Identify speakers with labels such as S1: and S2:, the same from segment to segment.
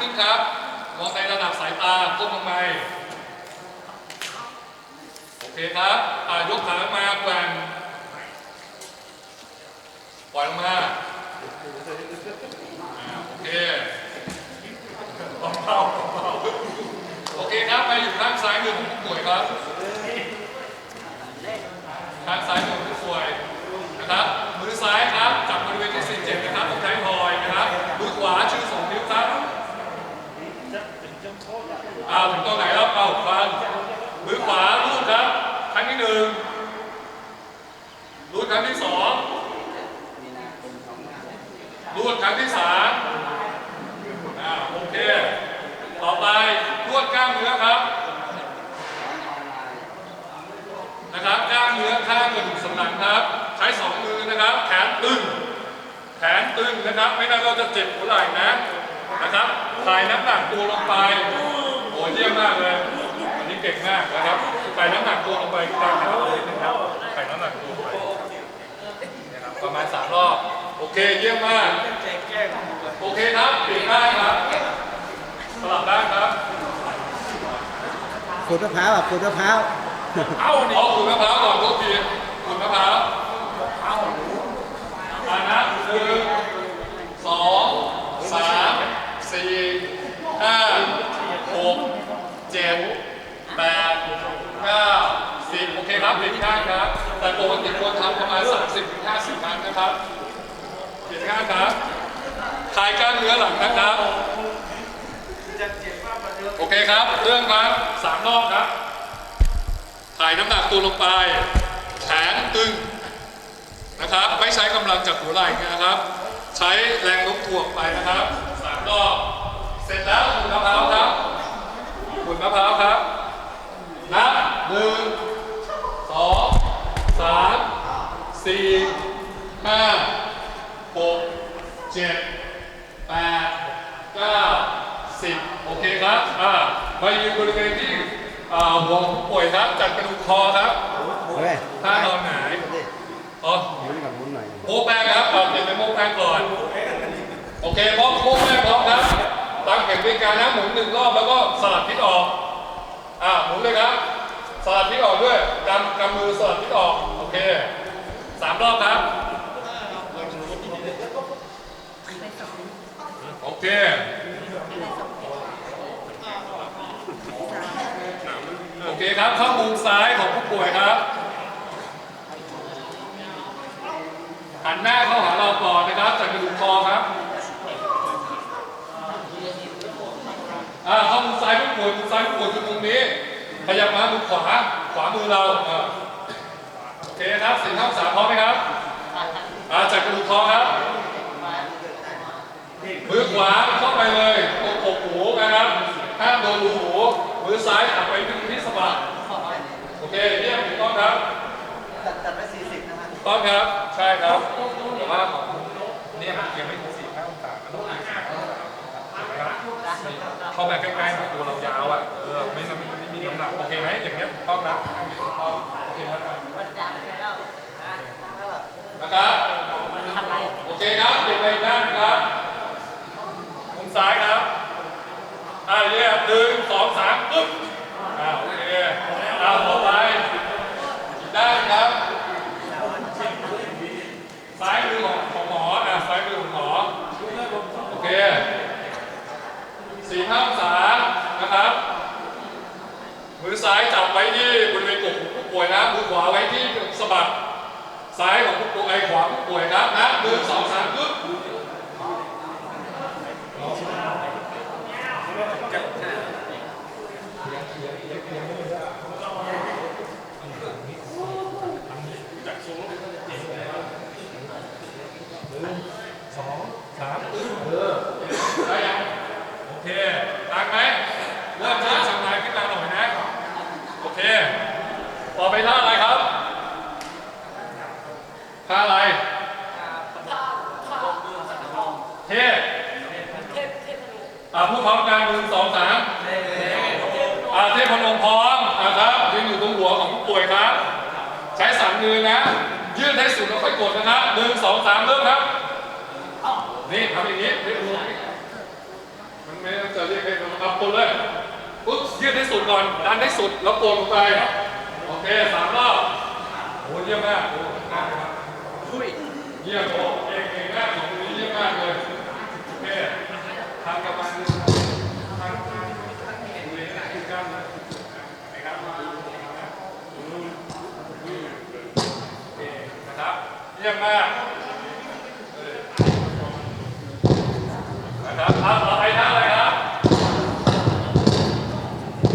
S1: ขึ้นครับ มองในระดับสายตาก้มลงไปโอเคครับอ่ายกขาขึ้นมาแกว่งปล่อยลงมาโอเคเบาๆเบาๆโอเคครับไปอยู่ข้างซ้ายมือของผู้ป่วยครับข้างซ้ายมือผู้ป่วยนะครับมือซ้ายครับจับบริเวณที่สี่เจ็ดนะครับตรงท้ายทอยนะครับมือขวาชื่อสองนิ้วครับเอาถึงตรงไหนแล้วเอาฟังมือขวาลูดครับครั้งที่หนึ่งลูดครั้งที่สองลูดครั้งที่สามอ่าโอเค ต่อไปนวด กล้ามเนื้อครับ นะครับกล้ามเนื้อข้างกระดูกสันหลังครับ ใช้สองมือนะครับ แขนตึง แขนตึงนะครับ ไม่งั้นเราจะเจ็บหัวไหล่นะ นะครับถ่ายน้ำหนักตัวลงไปโอ้เยี่ยมมากเลย อันนี้เก่งมากนะครับถ่ายน้ำหนักตัวลงไปกลางขาเลยนะครับถ่ายน้ำหนักตัวลงไปนะครับ ประมาณสามรอบ โอเค เยี่ยมมาก โอเคครับเปลี่ยนได้ครับ สลับได้ครับ
S2: ขูดมะพร้าวอะขูดมะพร้าว
S1: เอาเอาขูดมะพร้าวก่อนทุกทีขูดมะพร้าวเอ่านะหนึ่งสองสามสี่ห้าหกเจ็ดแปดเก้าสิบโอเคครับเปลี่ยนข้างครับ แต่ปกติควรทำประมาณ30ถึง50ครั้งนะครับเปลี่ยนข้างครับคลายกล้ามเนื้อหลังนะครับ คครับ เรื่องครับสามรอบครับ ถ่ายน้ำหนักตัวลงไป แขนตึงนะครับ ไม่ใช้กำลังจากหัวไหล่นะครับ ใช้แรงโน้มถ่วงไปนะครับสามรอบ เสร็จแล้วขุดมะพร้าวครับขุดมะพร้าวครับนับหนึ่งสองสามสี่ห้าหกเจ็ดแปดเก้าสิบ โอเคครับอ่ามายืนบริเวณที่อ่าหัวของผู้ป่วยครับ จัดกระดูกคอครับ
S2: เฮ้ย
S1: ท่านอนหงายอ๋อ
S2: หมุนกับหมุนหน่อย
S1: โมกแป้งครับเอาเปลี่ยนเป็นโมกแป้งก่อน โอเคพร้อมโมกแป้งพร้อมครับตั้งเข็มด้วยการนะหมุนหนึ่งรอบแล้วก็สลัดพิษออกอ่าหมุนเลยครับสลัดพิษออกด้วยกำกำมือสลัดพิษออกโอเคสามรอบครับโอเค โอเคครับเข้ามุมซ้ายของผู้ป่วยครับหันหน้าเข้าหาเราก่อนนะครับจากกระดูกคอครับอ่าเข้ามุมซ้ายผู้ป่วยมุมซ้ายผู้ป่วยคือตรงนี้ขยับมามุมขวาขวามือเราโอเคครับสี่ห้าสามพร้อมไหมครับอ่าจากกระดูกคอครับมือขวาเข้าไปเลยตรงกกหูนะครับห้ามโดนรูหูมือซ้ายถักไป ที่ที่สะบักโอเคเยี่ยมถูกต้องครับ
S2: ตัดตัดไปสี่สิบนะครับ
S1: ถูกต้องครับ ใช่ครับแต่ว่าเนี่ยมันยังไม่ถึงสี่ห้าองศามันต้องสี่ห้าองศาครับเข้ามาใกล้ๆตัวเรายาวอะเออไม่งั้นมันไม่มีน้ำหนักโอเคไหมอย่างเงี้ยถูกต้องนะถูกต้องโอเคครับนะครับโอเคครับเปลี่ยนไปด้านครับมุมซ้ายครับอ่าเนี่ยหนึ่งสองสามปึ๊บ อ่าโอเคอ่าต่อไปอีกด้านครับ ซ้ายมือของของหมออะซ้ายมือของหมอ โอเคสี่ห้าองศา นะครับ มือซ้ายจับไว้ที่บริเวณกกหูผู้ป่วยนะมือขวาไว้ที่สะบักซ้ายของผู้ป่วยไอ้ขวาผู้ป่วยครับนะมือสองสามปึ๊บสองสามปึ๊บเออได้ยังโอเคตังไหมเริ่มเริ่มชำนาญขึ้นมาหน่อยนะ โอเค ต่อไปท่าอะไรครับ ท่าอะไร เทพอ่าพูดพร้อมกันหนึ่งสองสามอ่าเทพพนมพร้อมอ่าครับยืนมือนะ ยืดให้สุดแล้วค่อยกดนะครับหนึ่งสองสามเริ่มครับนี่ทำอย่างนี้ไม่รู้มันไม่ต้องจะเรียกให้มันเอากดเลยปุ๊บยืดให้สุดก่อนดันให้สุดแล้วกดลงไปโอเคสามรอบโอ้เยี่ยมมากโอ้เยี่ยมโอ้ ทำกับมันทำดูเลยนะคือกล้ามเนื้อนะครับมาดูนะครับโอเคนะครับเยี่ยมมากนะครับครับต่อไปท่าอะไรครับ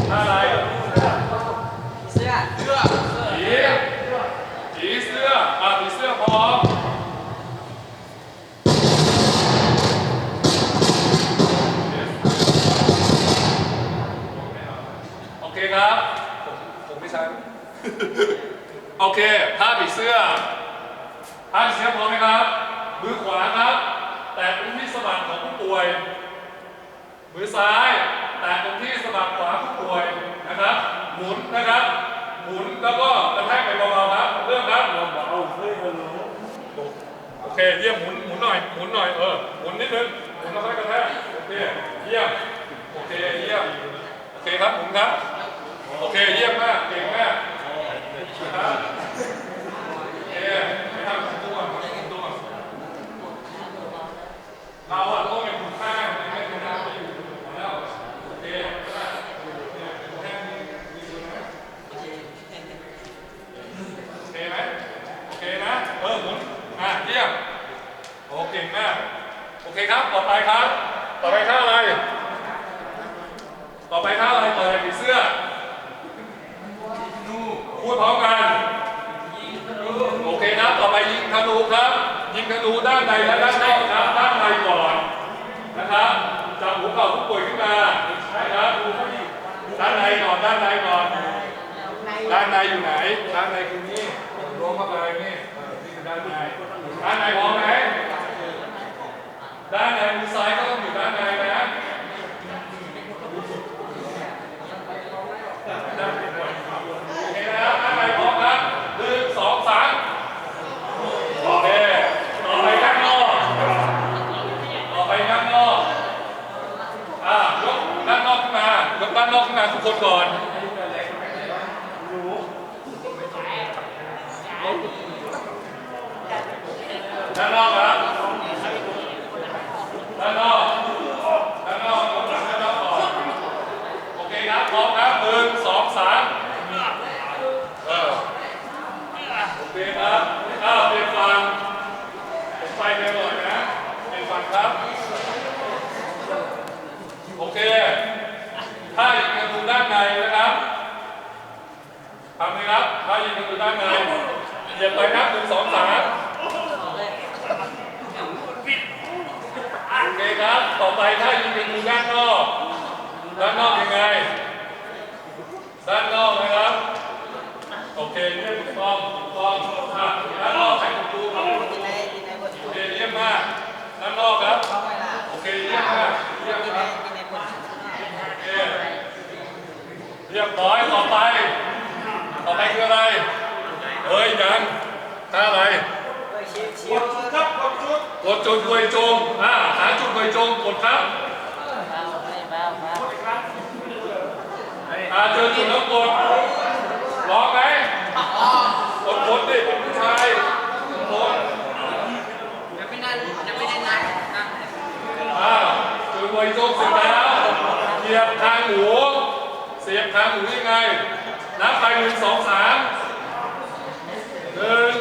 S1: ท่าอะไร
S2: เสื้อ
S1: ผีผีเสื้ออะผีเสื้อพร้อม คครับ ผมผมไม่ใช่โอเคท่าผีเสื้อท่าผีเสื้อพร้อมไหมครับ มือขวาครับ แตะตรงที่สะบักของผู้ป่วย มือซ้าย แตะตรงที่สะบักขวาผู้ป่วยนะครับ หมุนนะครับ หมุนแล้วก็กระแทกไปเบาๆครับ เริ่มครับโอเคเยี่ยมหมุนหมุนหน่อยหมุนหน่อยเออหมุนนิดนึงหมุนแล้วค่อยกระแทกโอเคเยี่ยมโอเคเยี่ยมโอเคครับหมุนครับ โอเค เยี่ยมมาก เก่งมากนะครับโอเคไม่ทำตัวครับตัวเราอะต้องเป็นคุณค่าในแม่คุณค่าที่อยู่แล้วโอเคแค่นี้มีส่วนไหมโอเคไหมโอเคนะเออหมุนอะเยี่ยมโอเก่งมากโอเคครับต่อไปครับ ต่อไปท่าอะไร ต่อไปท่าอะไรต่อไปผีเสื้อพูดพร้อมกัน โอเคนะต่อไปยิงธนูครับ ยิงธนูด้านในและด้านนอกครับด้านในก่อนนะครับจับหัวเข่าผู้ป่วยขึ้นมานะครับด้านในก่อนด้านในก่อนด้านในอยู่ไหนด้านในคือนี่รวมเข้าไปนี่เออนี่คือด้านใน ด้านในพร้อมไหมด้านในมือซ้ายก็ต้องอยู่ด้านในนะด้านในก่อนโอเคนะครับด้านในพร้อมครับหนึ่งสองสาม โอเค ต่อไปข้างนอก ต่อไปข้างนอก อ่ายกด้านนอกขึ้นมา ยกด้านนอกขึ้นมาทุกคนก่อน ด้านนอกครับ ด้านนอก ด้านนอกยกหลังด้านนอกก่อน โอเคครับพร้อมครับหนึ่งสองสามเออ โอเคครับอ้าวเปลี่ยนฟังผมไปไปบ่อยนะเปลี่ยนฟังครับ โอเค ถ้ายิงกระดูด้านในนะครับ ทำเลยครับถ้ายิงกระดูด้านในเหยียบไปนับหนึ่งสองสามโอเคครับ ต่อไปถ้ายิงกระดูด้านนอก ด้านนอกยังไง ด้านนอกนะครับ โอเคเยี่ยมถูกต้องถูกต้องอะด้านนอกใส่ประตูครับโอเคเยี่ยมมาก ด้านนอกครับ โอเคเยี่ยมมากเยี่ยม
S2: ที่
S1: ครับ
S2: ที่ไหนบน
S1: โอเคเรียบร้อยต่อไป ต่อไปคืออะไร เฮ้ยยังท่าอะไร
S2: เชียวเชียว
S1: ครับกดจุดกดจุดหน่วยจงอ่าหาจุดหน่วยจงกดครับอ่าเจอจุดแล้วกดร้องไหมกดกดดิเป็นผู้ชายกด
S2: ยังไม่นั่นยังไม่ได้นั่งนั่ง
S1: อ่าจุดหน่วยจงเสร็จแล้วเหยียบทางหูเสียบทางหูยังไงนับไปหนึ่งสองสามหนึ่ง